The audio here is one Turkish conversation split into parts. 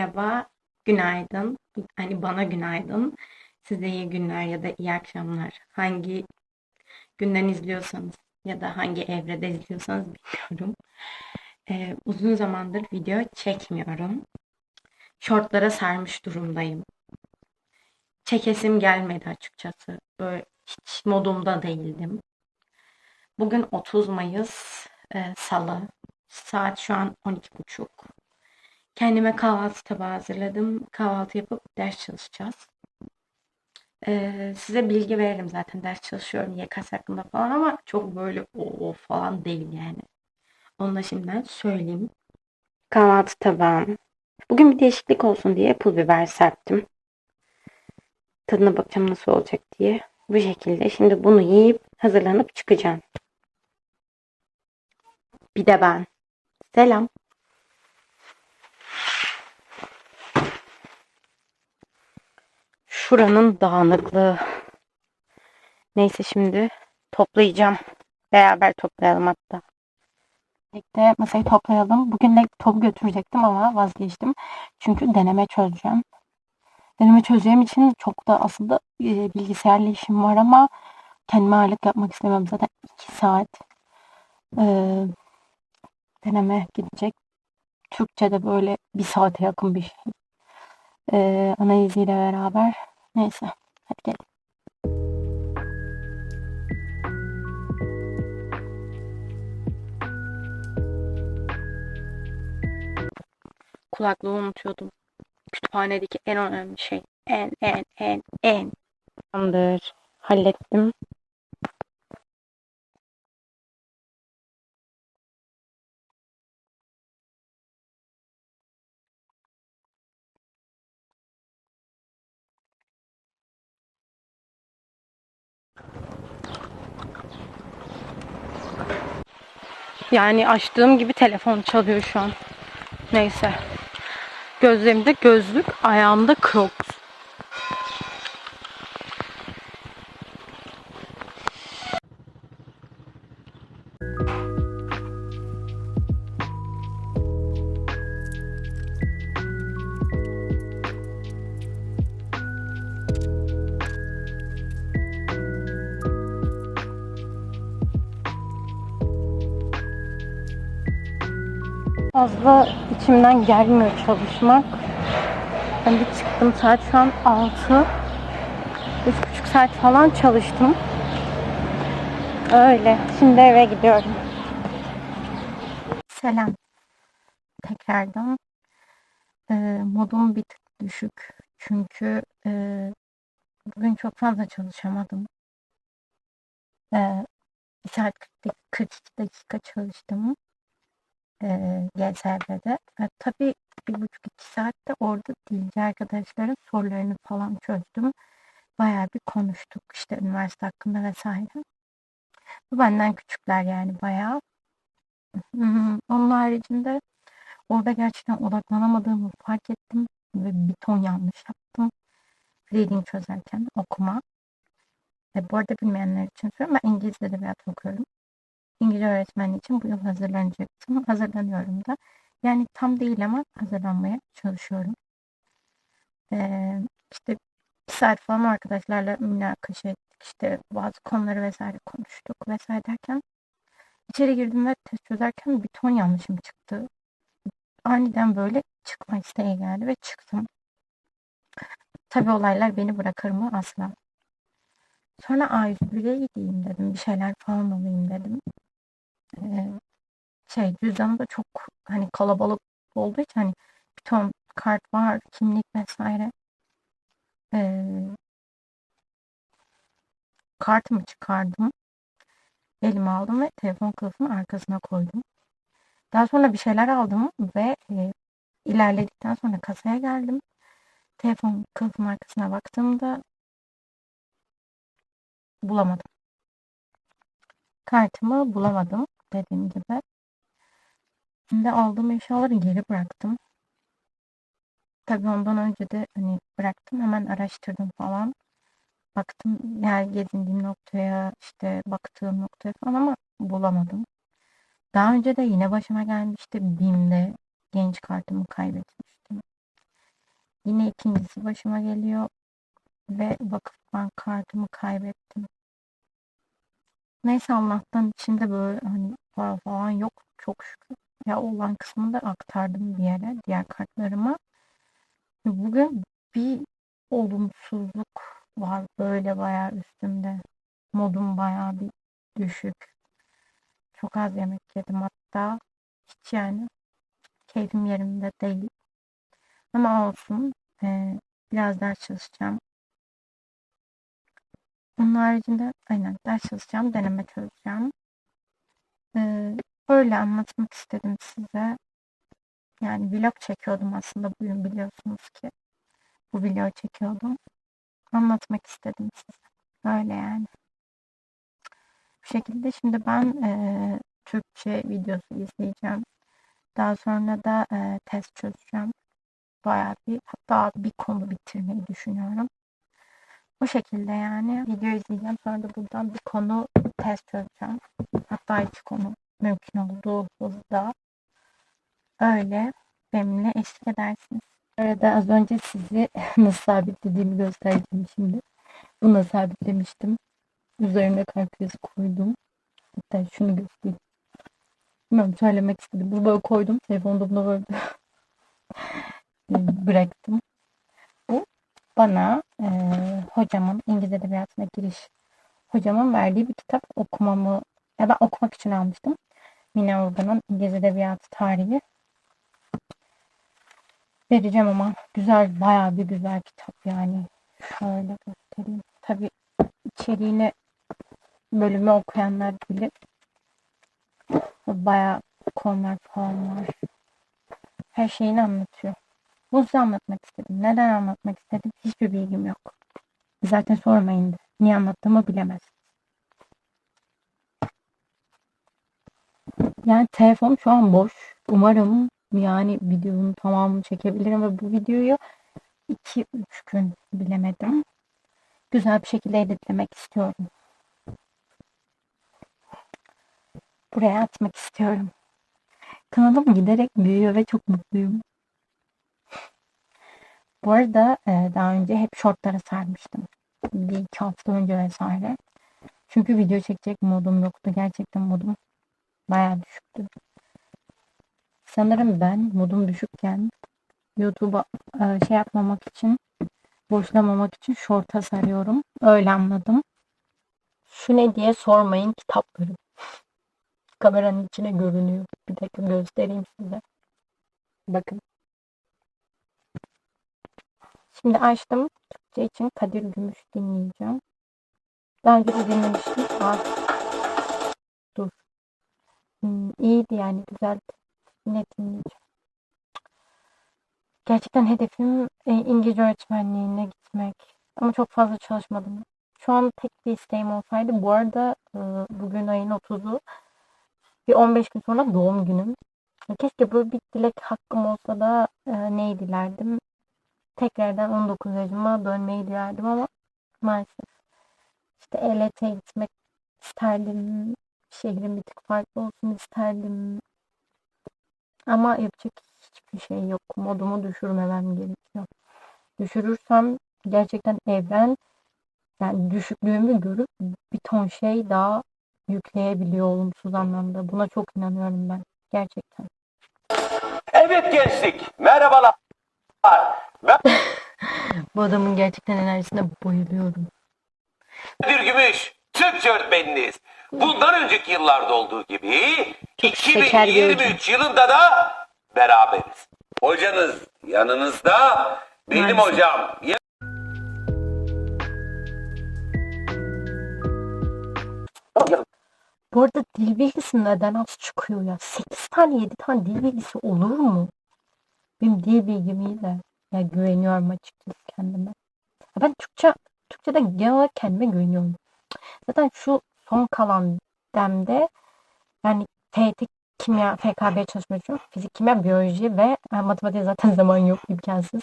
Merhaba, günaydın. Hani bana günaydın. Size iyi günler ya da iyi akşamlar. Hangi günden izliyorsanız ya da hangi evrede izliyorsanız bilmiyorum. Ee, uzun zamandır video çekmiyorum. Şortlara sarmış durumdayım. Çekesim gelmedi açıkçası. Böyle hiç modumda değildim. Bugün 30 Mayıs, e, Salı. Saat şu an 12.30. Kendime kahvaltı tabağı hazırladım. Kahvaltı yapıp ders çalışacağız. Ee, size bilgi veririm zaten ders çalışıyorum YKS hakkında falan ama çok böyle o, falan değil yani. Onu da şimdiden söyleyeyim. Kahvaltı tabağım. Bugün bir değişiklik olsun diye pul biber serptim. Tadına bakacağım nasıl olacak diye. Bu şekilde. Şimdi bunu yiyip hazırlanıp çıkacağım. Bir de ben. Selam. Şuranın dağınıklığı. Neyse şimdi toplayacağım. Beraber toplayalım hatta. Birlikte masayı toplayalım. Bugün laptop götürecektim ama vazgeçtim. Çünkü deneme çözeceğim. Deneme çözeceğim için çok da aslında e, bilgisayarla işim var ama kendime ağırlık yapmak istemem. Zaten 2 saat e, deneme gidecek. Türkçe'de böyle bir saate yakın bir şey. E, analiziyle beraber. Neyse. Hadi gelin. Kulaklığı unutuyordum. Kütüphanedeki en önemli şey. En en en en. Tamamdır. Hallettim. Yani açtığım gibi telefon çalıyor şu an. Neyse. Gözlerimde gözlük, ayağımda crocs. Fazla içimden gelmiyor çalışmak. Ben bir çıktım saat şu an 6. Üç buçuk saat falan çalıştım. Öyle. Şimdi eve gidiyorum. Selam. Tekrardan. Ee, modum bir tık düşük. Çünkü e, bugün çok fazla çalışamadım. Ee, 1 saat 40 42 dakika çalıştım e. E, tabii bir buçuk iki saatte orada dilci arkadaşların sorularını falan çözdüm. Bayağı bir konuştuk işte üniversite hakkında vesaire. Bu benden küçükler yani bayağı. Onun haricinde orada gerçekten odaklanamadığımı fark ettim ve bir ton yanlış yaptım. Reading çözerken okuma. E, bu arada bilmeyenler için söylüyorum ben İngiliz edebiyatı okuyorum. İngilizce öğretmen için bu yıl hazırlanacaktım. Hazırlanıyorum da. Yani tam değil ama hazırlanmaya çalışıyorum. Ee, işte bir saat falan arkadaşlarla münakaşa ettik. İşte bazı konuları vesaire konuştuk vesaire derken içeri girdim ve test çözerken bir ton yanlışım çıktı. Aniden böyle çıkma isteği geldi ve çıktım. Tabii olaylar beni bırakır mı? Asla. Sonra A101'e gideyim dedim. Bir şeyler falan alayım dedim. Şey cüzdanı da çok hani kalabalık olduğu için hani bir ton kart var, kimlik vesaire. Ee, kartımı çıkardım. Elime aldım ve telefon kılıfının arkasına koydum. Daha sonra bir şeyler aldım ve e, ilerledikten sonra kasaya geldim. Telefon kılıfının arkasına baktığımda bulamadım. Kartımı bulamadım dediğim gibi. Şimdi aldığım eşyaları geri bıraktım. Tabii ondan önce de hani bıraktım hemen araştırdım falan. Baktım yani gezindiğim noktaya işte baktığım noktaya falan ama bulamadım. Daha önce de yine başıma gelmişti. BİM'de genç kartımı kaybetmiştim. Yine ikincisi başıma geliyor ve vakıfbank kartımı kaybettim. Neyse Allah'tan içinde böyle hani para falan yok çok şükür. Ya olan kısmını da aktardım bir yere diğer kartlarıma. Bugün bir olumsuzluk var böyle bayağı üstümde. Modum bayağı bir düşük. Çok az yemek yedim hatta. Hiç yani keyfim yerimde değil. Ama olsun. Ee, biraz ders çalışacağım. Onun haricinde aynen ders çalışacağım. Deneme çözeceğim. Ee, böyle anlatmak istedim size. Yani vlog çekiyordum aslında bugün biliyorsunuz ki. Bu video çekiyordum. Anlatmak istedim size. Öyle yani. Bu şekilde şimdi ben e, Türkçe videosu izleyeceğim. Daha sonra da e, test çözeceğim. Bayağı bir hatta bir konu bitirmeyi düşünüyorum. Bu şekilde yani video izleyeceğim. Sonra da buradan bir konu test çözeceğim. Hatta iki konu mümkün olduğu hızda. Öyle benimle eşlik edersiniz. Arada az önce sizi nasıl sabitlediğimi göstereceğim şimdi. Bunu sabitlemiştim. Üzerine kalp yazı koydum. Hatta şunu göstereyim. Bilmiyorum söylemek istedim. Bunu böyle koydum. Telefonda bunu böyle bıraktım. Bana e, hocamın İngiliz Edebiyatı'na giriş hocamın verdiği bir kitap okumamı ya ben okumak için almıştım. Mine Urban'ın İngiliz Edebiyatı Tarihi. Vereceğim ama güzel, bayağı bir güzel kitap yani. Şöyle göstereyim. Tabii içeriğini bölümü okuyanlar bilir. Bayağı konular falan var. Her şeyini anlatıyor. Size anlatmak istedim. Neden anlatmak istedim? Hiçbir bilgim yok. Zaten sormayın. Niye anlattığımı bilemez. Yani telefonum şu an boş. Umarım yani videonun tamamını çekebilirim ve bu videoyu 2-3 gün bilemedim. Güzel bir şekilde editlemek istiyorum. Buraya atmak istiyorum. Kanalım giderek büyüyor ve çok mutluyum. Bu arada e, daha önce hep shortlara sarmıştım. Bir iki hafta önce vesaire. Çünkü video çekecek modum yoktu. Gerçekten modum bayağı düşüktü. Sanırım ben modum düşükken YouTube'a e, şey yapmamak için boşlamamak için short'a sarıyorum. Öyle anladım. Şu ne diye sormayın kitaplarım. Kameranın içine görünüyor. Bir dakika göstereyim size. Bakın. Şimdi açtım. Türkçe için Kadir Gümüş dinleyeceğim. Daha önce de dinlemiştim. Aa, dur. Hmm, iyiydi yani güzel. Yine dinleyeceğim. Gerçekten hedefim e, İngilizce öğretmenliğine gitmek. Ama çok fazla çalışmadım. Şu an tek bir isteğim olsaydı. Bu arada e, bugün ayın 30'u. Bir 15 gün sonra doğum günüm. Keşke böyle bir dilek hakkım olsa da e, neyi? Tekrardan 19 yaşıma dönmeyi dilerdim ama maalesef işte ELT'ye gitmek isterdim. Şehrin bir tık farklı olsun isterdim. Ama yapacak hiçbir şey yok. Modumu düşürmemem gerekiyor. Düşürürsem gerçekten evren yani düşüklüğümü görüp bir ton şey daha yükleyebiliyor olumsuz anlamda. Buna çok inanıyorum ben. Gerçekten. Evet gençlik, merhabalar. Bu adamın gerçekten enerjisine bayılıyorum. bir gümüş, Türkçe öğretmeniniz. Bundan önceki yıllarda olduğu gibi Çok şeker bir 2023 yılında da beraberiz. Hocanız yanınızda, benim Maalesef. hocam ya- Bu arada dil bilgisi neden az çıkıyor ya? 8 tane 7 tane dil bilgisi olur mu? Benim dil bilgim iyi de. Ya güveniyorum açıkçası kendime. Ben Türkçe, Türkçe'de genel olarak kendime güveniyorum. Zaten şu son kalan demde yani TYT kimya, FKB çalışmak için fizik, kimya, biyoloji ve yani matematiğe zaten zaman yok, imkansız.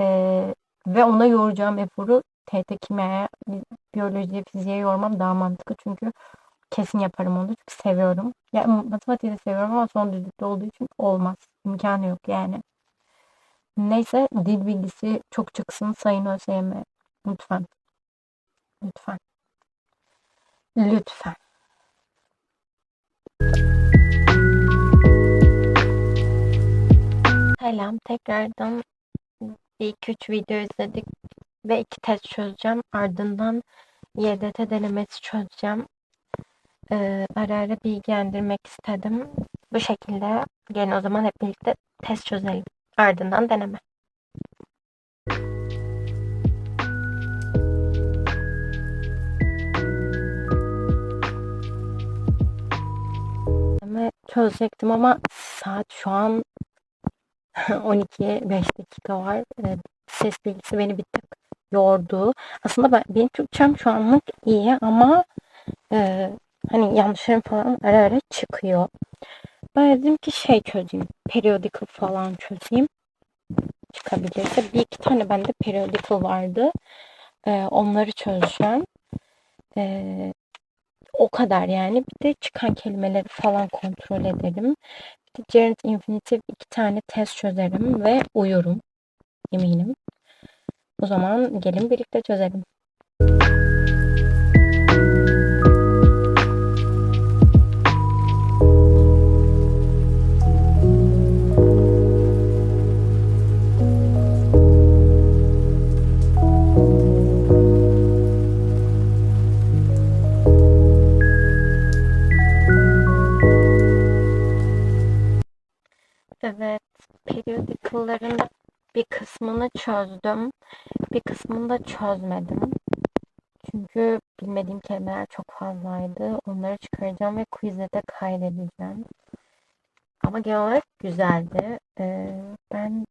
Ee, ve ona yoracağım eforu TYT kimyaya, biyolojiye, fiziğe yormam daha mantıklı. Çünkü kesin yaparım onu çünkü seviyorum. Ya matematiği de seviyorum ama son düzlükte olduğu için olmaz. İmkanı yok yani. Neyse dil bilgisi çok çıksın Sayın ÖSYM. Lütfen. Lütfen. Lütfen. Selam. Tekrardan bir iki üç video izledik ve iki test çözeceğim. Ardından YDT denemesi çözeceğim. Ee, ara ara bilgilendirmek istedim. Bu şekilde gelin o zaman hep birlikte test çözelim. Ardından deneme. Çözecektim ama saat şu an 12'ye 5 dakika var. Ee, ses bilgisi beni bir tık yordu. Aslında ben, benim Türkçem şu anlık iyi ama e, hani yanlışlarım falan ara ara çıkıyor. Ben dedim ki şey çözeyim. Periodical falan çözeyim. Çıkabilirse. Bir iki tane bende periodical vardı. Ee, onları çözeceğim. Ee, o kadar yani. Bir de çıkan kelimeleri falan kontrol ederim. Bir de gerund infinitive iki tane test çözerim ve uyurum. Eminim. O zaman gelin birlikte çözelim. Çözdüm. Bir kısmını da çözmedim. Çünkü bilmediğim kelimeler çok fazlaydı. Onları çıkaracağım ve quiz'e de kaydedeceğim. Ama genel olarak güzeldi. Ee, ben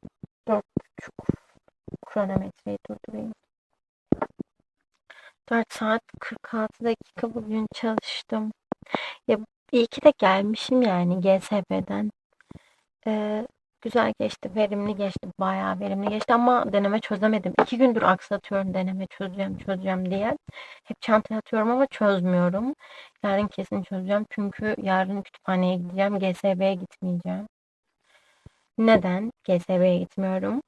4.5 kronometreyi durdurayım. 4 saat 46 dakika bugün çalıştım. Ya iyi ki de gelmişim yani GSB'den. Ee, güzel geçti, verimli geçti, bayağı verimli geçti ama deneme çözemedim. İki gündür aksatıyorum deneme çözeceğim, çözeceğim diye. Hep çantaya atıyorum ama çözmüyorum. Yarın kesin çözeceğim çünkü yarın kütüphaneye gideceğim, GSB'ye gitmeyeceğim. Neden GSB'ye gitmiyorum?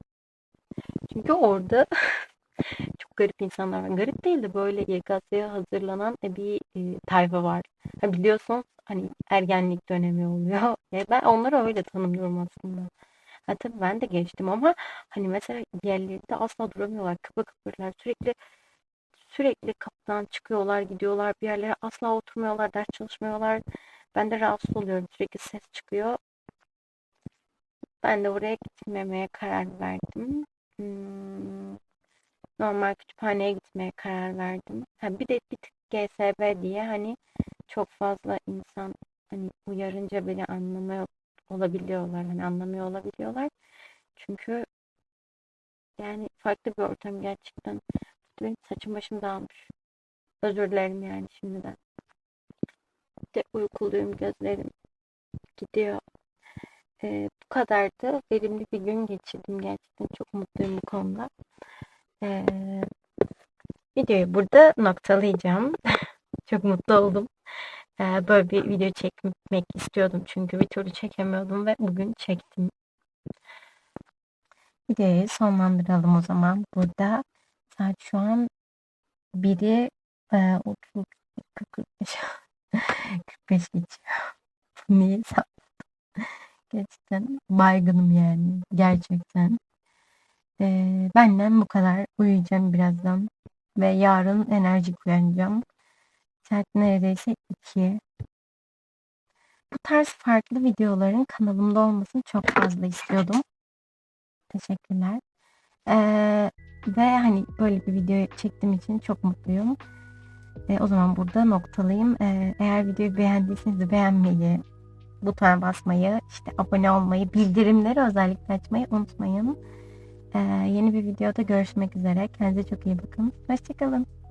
Çünkü orada çok garip insanlar var. Garip değil de böyle YKS'ye hazırlanan bir e, tayfa var. Ha, biliyorsun hani ergenlik dönemi oluyor. Ya ben onları öyle tanımlıyorum aslında. Ha, tabii ben de geçtim ama hani mesela diğerleri de asla duramıyorlar. Kıpır kıpırlar. Sürekli sürekli kapıdan çıkıyorlar, gidiyorlar bir yerlere. Asla oturmuyorlar, ders çalışmıyorlar. Ben de rahatsız oluyorum. Sürekli ses çıkıyor. Ben de oraya gitmemeye karar verdim. Hmm, normal kütüphaneye gitmeye karar verdim. Ha, bir de bir tık GSB diye hani çok fazla insan hani uyarınca bile anlamıyor olabiliyorlar. Hani anlamıyor olabiliyorlar. Çünkü yani farklı bir ortam gerçekten. Benim saçım başım dağılmış. Özür dilerim yani şimdiden. De uykuluyum gözlerim gidiyor. Ee, bu kadardı. Verimli bir gün geçirdim. Gerçekten çok mutluyum bu konuda. Ee, videoyu burada noktalayacağım. çok mutlu oldum. Ee, böyle bir video çekmek istiyordum çünkü bir türlü çekemiyordum ve bugün çektim. Videoyu sonlandıralım o zaman. Burada saat şu an 1'i e, 30 45 45 geçiyor. Niye Gerçekten baygınım yani. Gerçekten. Ee, benden bu kadar. Uyuyacağım birazdan. Ve yarın enerjik uyanacağım. Saat neredeyse 2. Bu tarz farklı videoların kanalımda olmasını çok fazla istiyordum. Teşekkürler. Ee, ve hani böyle bir video çektiğim için çok mutluyum. Ee, o zaman burada noktalayayım. Ee, eğer videoyu beğendiyseniz beğenmeyi, butona basmayı, işte abone olmayı, bildirimleri özellikle açmayı unutmayın. Ee, yeni bir videoda görüşmek üzere. Kendinize çok iyi bakın. Hoşçakalın.